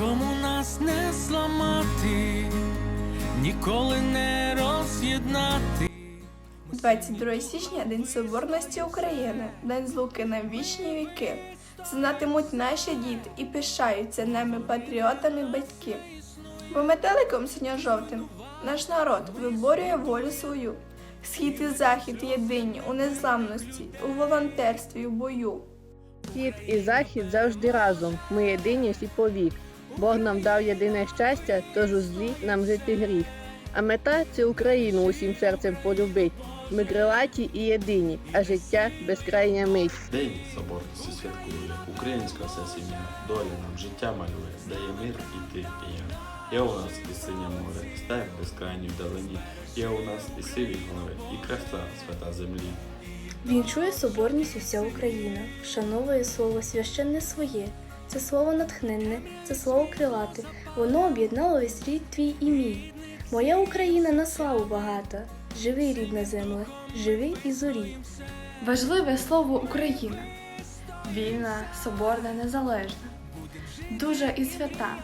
нікому нас не зламати, ніколи не роз'єднати. 22 січня День Соборності України, День злуки на вічні віки. Знатимуть наші діти і пишаються нами патріотами батьки. Бо метеликом синьо-жовтим наш народ виборює волю свою. Схід і захід єдині у незламності, у волонтерстві, в бою. Схід і захід завжди разом. Ми єдині всі повік. Бог нам дав єдине щастя, тож у злі нам жити гріх. А мета це Україну усім серцем полюбить. Ми крилаті і єдині, а життя безкрайня мить. День соборності святкує, українська вся сім'я, доля нам життя малює, дає мир і ти, і я. Є у нас і синє море, степ безкрайній вдалині, є у нас і сиві гори, і краса свята землі. Вінчує соборність уся Україна, вшановує слово священне своє. Це слово натхненне, це слово крилате, воно об'єднало весь рід твій і мій. Моя Україна на славу багата, живий рідна земле, живий і зорій. Важливе слово Україна. Вільна, соборна, незалежна, дуже і свята.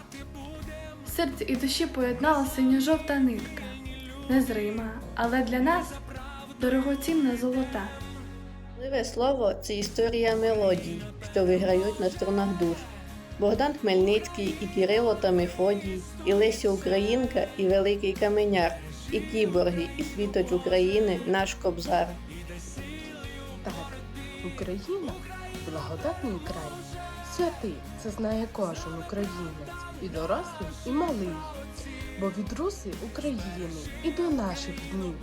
В серці і душі поєднала синьо-жовта нитка, незрима, але для нас дорогоцінна золота. Важливе слово це історія мелодій, що виграють на струнах душ. Богдан Хмельницький, і Кирило та Мефодій, і Леся Українка, і Великий Каменяр, і кіборги, і світоч України, наш кобзар. Так, Україна благодатний край. Святий це знає кожен українець, і дорослий, і малий. Бо від руси України і до наших днів,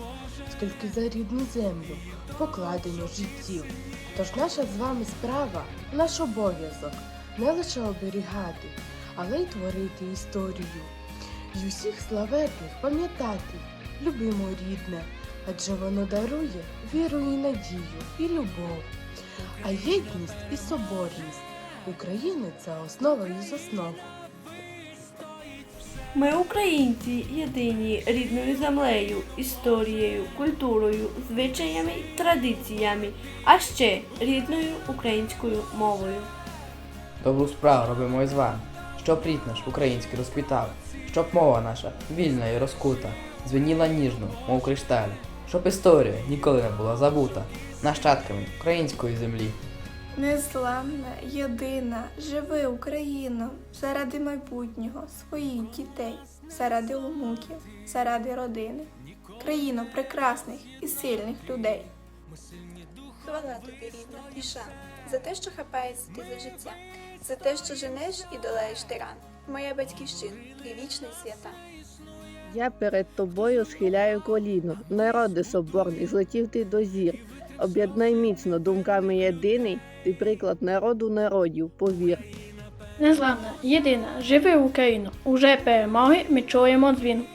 скільки за рідну землю покладено життів. Тож наша з вами справа, наш обов'язок не лише оберігати, але й творити історію. І усіх славетних пам'ятати, любимо рідне, адже воно дарує віру і надію, і любов. А єдність і соборність України це основа із основ. Ми, українці, єдині рідною землею, історією, культурою, звичаями, традиціями, а ще рідною українською мовою. Добру справу робимо із вами, щоб рід наш український розквітав, щоб мова наша вільна і розкута, звеніла ніжно, мов кришталь, щоб історія ніколи не була забута нащадками української землі. Незламна, єдина, живи Україно, заради майбутнього своїх дітей, заради онуків, заради родини, країно прекрасних і сильних людей. Хвала тобі, рідна, душа, за те, що хапаєшся ти за життя, за те, що женеш і долаєш тиран. Моя батьківщина, вічна і свята. Я перед тобою схиляю коліно, народи соборний, злетів ти до зір. Об'єднай міцно думками єдиний, ти приклад народу народів, повір. Незламна, єдина, живи Україну. Уже перемоги ми чуємо дзвін.